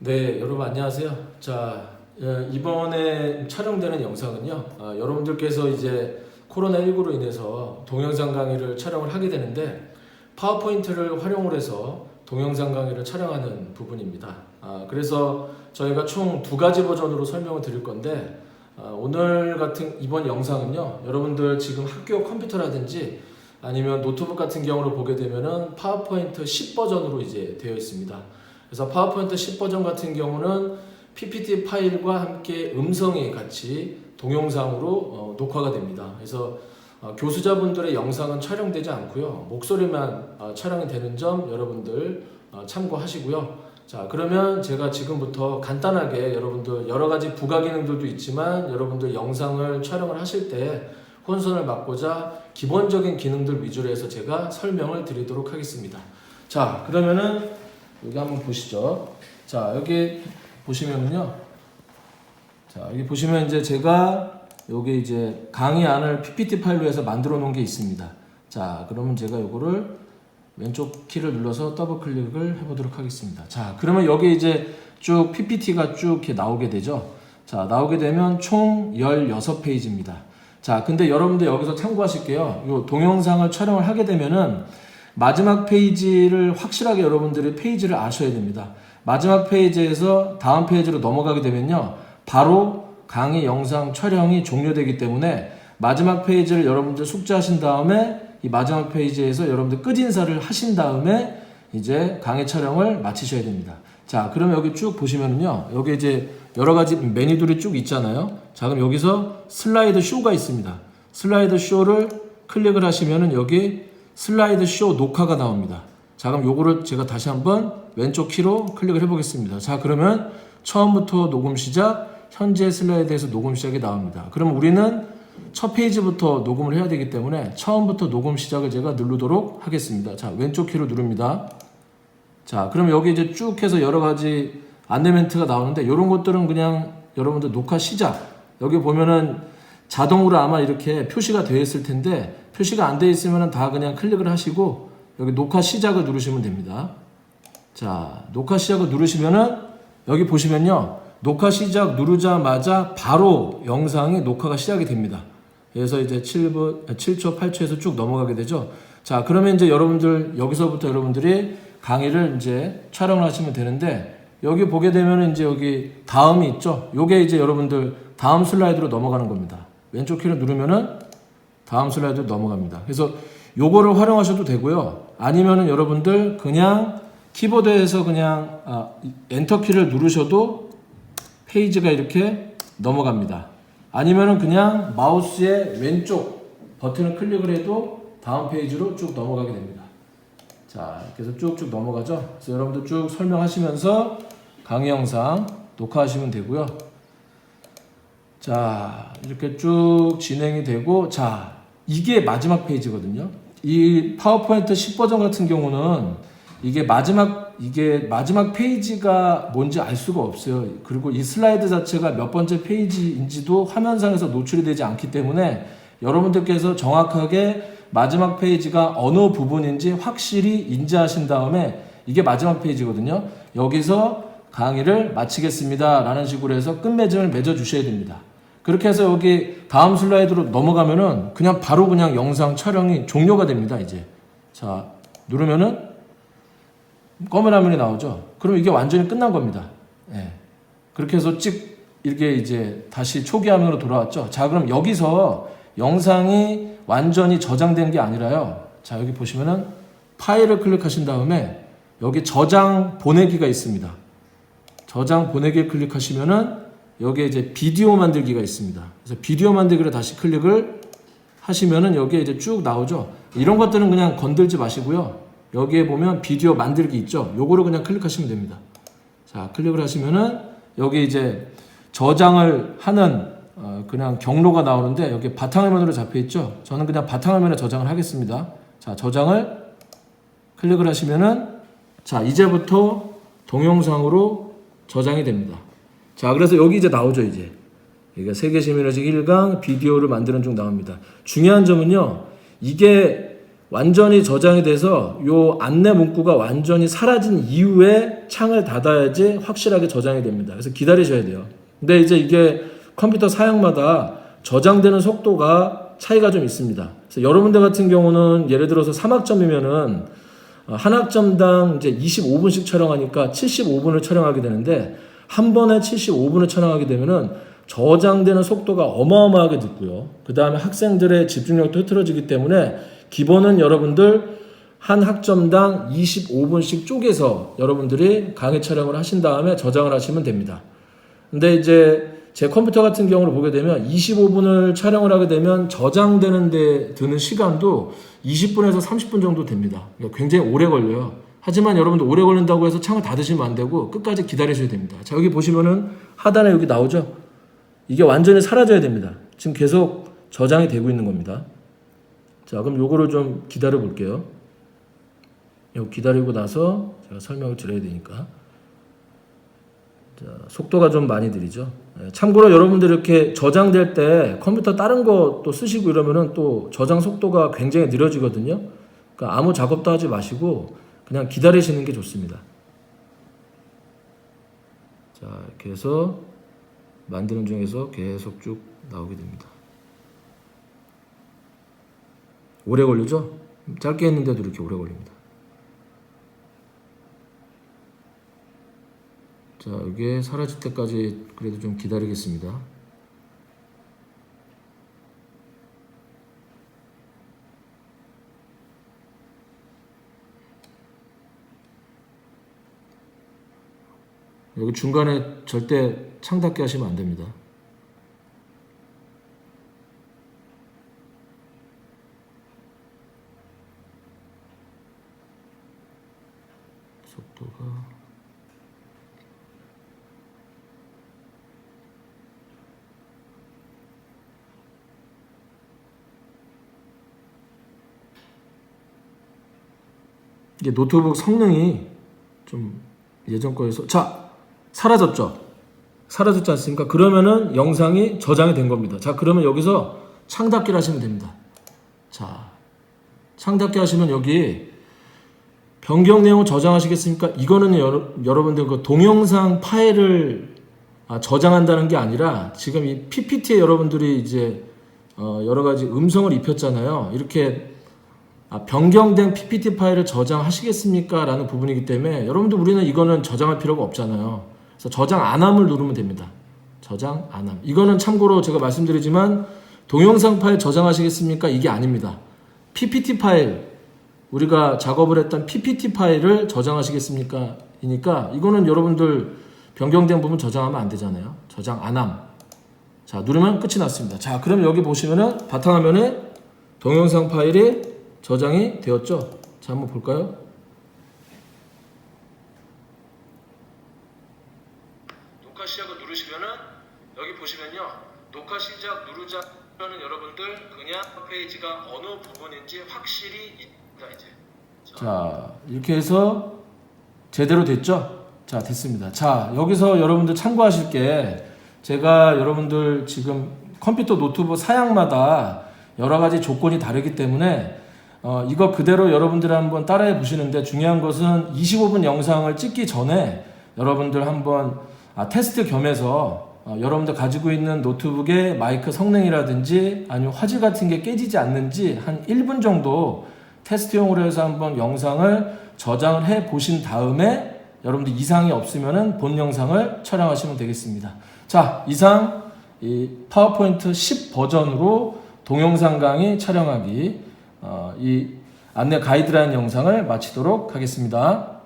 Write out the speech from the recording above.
네, 여러분 안녕하세요. 자, 예, 이번에 촬영되는 영상은요, 아, 여러분들께서 이제 코로나19로 인해서 동영상 강의를 촬영을 하게 되는데, 파워포인트를 활용을 해서 동영상 강의를 촬영하는 부분입니다. 아, 그래서 저희가 총 두 가지 버전으로 설명을 드릴 건데, 아, 오늘 같은 이번 영상은요, 여러분들 지금 학교 컴퓨터라든지 아니면 노트북 같은 경우를 보게 되면은 파워포인트 10 버전으로 이제 되어 있습니다. 그래서 파워포인트 10 버전 같은 경우는 PPT 파일과 함께 음성이 같이 동영상으로 어, 녹화가 됩니다. 그래서 어, 교수자분들의 영상은 촬영되지 않고요. 목소리만 어, 촬영이 되는 점 여러분들 어, 참고하시고요. 자, 그러면 제가 지금부터 간단하게 여러분들 여러 가지 부가 기능들도 있지만 여러분들 영상을 촬영을 하실 때 혼선을 막고자 기본적인 기능들 위주로 해서 제가 설명을 드리도록 하겠습니다. 자, 그러면은 여기 한번 보시죠. 자, 여기 보시면은요. 자, 여기 보시면 이제 제가 여기 이제 강의 안을 PPT 파일로 해서 만들어 놓은 게 있습니다. 자, 그러면 제가 요거를 왼쪽 키를 눌러서 더블 클릭을 해보도록 하겠습니다. 자, 그러면 여기 이제 쭉 PPT가 쭉 이렇게 나오게 되죠. 자, 나오게 되면 총 16페이지입니다. 자, 근데 여러분들 여기서 참고하실게요. 요 동영상을 촬영을 하게 되면은 마지막 페이지를 확실하게 여러분들이 페이지를 아셔야 됩니다. 마지막 페이지에서 다음 페이지로 넘어가게 되면요. 바로 강의 영상 촬영이 종료되기 때문에 마지막 페이지를 여러분들 숙지하신 다음에 이 마지막 페이지에서 여러분들 끝인사를 하신 다음에 이제 강의 촬영을 마치셔야 됩니다. 자, 그러면 여기 쭉 보시면은요. 여기 이제 여러 가지 메뉴들이 쭉 있잖아요. 자, 그럼 여기서 슬라이드 쇼가 있습니다. 슬라이드 쇼를 클릭을 하시면은 여기 슬라이드 쇼 녹화가 나옵니다. 자, 그럼 요거를 제가 다시 한번 왼쪽 키로 클릭을 해보겠습니다. 자, 그러면 처음부터 녹음 시작, 현재 슬라이드에서 녹음 시작이 나옵니다. 그럼 우리는 첫 페이지부터 녹음을 해야 되기 때문에 처음부터 녹음 시작을 제가 누르도록 하겠습니다. 자, 왼쪽 키로 누릅니다. 자, 그럼 여기 이제 쭉 해서 여러 가지 안내 멘트가 나오는데 이런 것들은 그냥 여러분들 녹화 시작. 여기 보면은 자동으로 아마 이렇게 표시가 되어 있을 텐데 표시가 안 되어 있으면 다 그냥 클릭을 하시고 여기 녹화 시작을 누르시면 됩니다. 자, 녹화 시작을 누르시면은 여기 보시면요. 녹화 시작 누르자마자 바로 영상이 녹화가 시작이 됩니다. 그래서 이제 7분, 7초, 8초에서 쭉 넘어가게 되죠. 자, 그러면 이제 여러분들 여기서부터 여러분들이 강의를 이제 촬영을 하시면 되는데 여기 보게 되면 이제 여기 다음이 있죠. 요게 이제 여러분들 다음 슬라이드로 넘어가는 겁니다. 왼쪽 키를 누르면은 다음 슬라이드로 넘어갑니다. 그래서 요거를 활용하셔도 되고요. 아니면은 여러분들 그냥 키보드에서 그냥 아, 엔터 키를 누르셔도 페이지가 이렇게 넘어갑니다. 아니면은 그냥 마우스의 왼쪽 버튼을 클릭을 해도 다음 페이지로 쭉 넘어가게 됩니다. 자, 해서 쭉쭉 넘어가죠. 그래서 여러분들 쭉 설명하시면서 강의 영상 녹화하시면 되고요. 자, 이렇게 쭉 진행이 되고, 자, 이게 마지막 페이지거든요. 이 파워포인트 10버전 같은 경우는 이게 마지막, 이게 마지막 페이지가 뭔지 알 수가 없어요. 그리고 이 슬라이드 자체가 몇 번째 페이지인지도 화면상에서 노출이 되지 않기 때문에 여러분들께서 정확하게 마지막 페이지가 어느 부분인지 확실히 인지하신 다음에 이게 마지막 페이지거든요. 여기서 강의를 마치겠습니다. 라는 식으로 해서 끝맺음을 맺어 주셔야 됩니다. 그렇게 해서 여기 다음 슬라이드로 넘어가면은 그냥 바로 그냥 영상 촬영이 종료가 됩니다. 이제. 자, 누르면은 검은 화면이 나오죠. 그럼 이게 완전히 끝난 겁니다. 예. 그렇게 해서 찍, 이렇게 이제 다시 초기 화면으로 돌아왔죠. 자, 그럼 여기서 영상이 완전히 저장된 게 아니라요. 자, 여기 보시면은 파일을 클릭하신 다음에 여기 저장 보내기가 있습니다. 저장 보내기 클릭하시면은 여기에 이제 비디오 만들기가 있습니다. 그래서 비디오 만들기를 다시 클릭을 하시면은 여기에 이제 쭉 나오죠. 이런 것들은 그냥 건들지 마시고요. 여기에 보면 비디오 만들기 있죠. 요거를 그냥 클릭하시면 됩니다. 자, 클릭을 하시면은 여기 이제 저장을 하는 어, 그냥 경로가 나오는데 여기 바탕화면으로 잡혀 있죠. 저는 그냥 바탕화면에 저장을 하겠습니다. 자, 저장을 클릭을 하시면은 자, 이제부터 동영상으로 저장이 됩니다. 자, 그래서 여기 이제 나오죠, 이제. 그러니까 세계 시민의식 1강 비디오를 만드는 중 나옵니다. 중요한 점은요, 이게 완전히 저장이 돼서 요 안내 문구가 완전히 사라진 이후에 창을 닫아야지 확실하게 저장이 됩니다. 그래서 기다리셔야 돼요. 근데 이제 이게 컴퓨터 사양마다 저장되는 속도가 차이가 좀 있습니다. 그래서 여러분들 같은 경우는 예를 들어서 3학점이면은 어, 한 학점당 이제 25분씩 촬영하니까 75분을 촬영하게 되는데 한 번에 75분을 촬영하게 되면은 저장되는 속도가 어마어마하게 늦고요. 그 다음에 학생들의 집중력도 흐트러지기 때문에 기본은 여러분들 한 학점당 25분씩 쪼개서 여러분들이 강의 촬영을 하신 다음에 저장을 하시면 됩니다. 근데 이제 제 컴퓨터 같은 경우를 보게 되면 25분을 촬영을 하게 되면 저장되는 데 드는 시간도 20분에서 30분 정도 됩니다. 그러니까 굉장히 오래 걸려요. 하지만 여러분들 오래 걸린다고 해서 창을 닫으시면 안 되고 끝까지 기다리셔야 됩니다. 자, 여기 보시면은 하단에 여기 나오죠? 이게 완전히 사라져야 됩니다. 지금 계속 저장이 되고 있는 겁니다. 자, 그럼 요거를 좀 기다려 볼게요. 요 기다리고 나서 제가 설명을 드려야 되니까. 자, 속도가 좀 많이 느리죠. 예, 참고로 여러분들 이렇게 저장될 때 컴퓨터 다른 거 또 쓰시고 이러면은 또 저장 속도가 굉장히 느려지거든요. 그러니까 아무 작업도 하지 마시고 그냥 기다리시는 게 좋습니다. 자, 이렇게 해서 만드는 중에서 계속 쭉 나오게 됩니다. 오래 걸리죠? 짧게 했는데도 이렇게 오래 걸립니다. 자, 이게 사라질 때까지 그래도 좀 기다리겠습니다. 여기 중간에 절대 창 닫게 하시면 안 됩니다. 속도가 이게 노트북 성능이 좀 예전 거에서 자 사라졌죠? 사라졌지 않습니까? 그러면은 영상이 저장이 된 겁니다. 자 그러면 여기서 창닫기를 하시면 됩니다. 자 창닫기 하시면 여기 변경 내용을 저장하시겠습니까? 이거는 여러, 여러분들 그 동영상 파일을 아, 저장한다는 게 아니라 지금 이 PPT에 여러분들이 이제 어, 여러 가지 음성을 입혔잖아요. 이렇게 아, 변경된 PPT 파일을 저장하시겠습니까? 라는 부분이기 때문에 여러분들 우리는 이거는 저장할 필요가 없잖아요. 그래서 저장 안함을 누르면 됩니다. 저장 안함. 이거는 참고로 제가 말씀드리지만 동영상 파일 저장하시겠습니까? 이게 아닙니다. PPT 파일 우리가 작업을 했던 PPT 파일을 저장하시겠습니까? 이니까 이거는 여러분들 변경된 부분 저장하면 안 되잖아요. 저장 안함. 자, 누르면 끝이 났습니다. 자, 그럼 여기 보시면은 바탕화면에 동영상 파일이 저장이 되었죠? 자, 한번 볼까요? 녹화 시작을 누르시면은 여기 보시면요. 녹화 시작 누르자는 여러분들 그냥 페이지가 어느 부분인지 확실히 있다 이제. 자, 이렇게 해서 제대로 됐죠? 자, 됐습니다. 자, 여기서 여러분들 참고하실 게 제가 여러분들 지금 컴퓨터 노트북 사양마다 여러 가지 조건이 다르기 때문에 어, 이거 그대로 여러분들 한번 따라해 보시는데 중요한 것은 25분 영상을 찍기 전에 여러분들 한번 아, 테스트 겸해서 어, 여러분들 가지고 있는 노트북의 마이크 성능이라든지 아니면 화질 같은 게 깨지지 않는지 한 1분 정도 테스트용으로 해서 한번 영상을 저장을 해 보신 다음에 여러분들 이상이 없으면은 본 영상을 촬영하시면 되겠습니다. 자, 이상 이 파워포인트 10 버전으로 동영상 강의 촬영하기 어, 이 안내 가이드라인 영상을 마치도록 하겠습니다.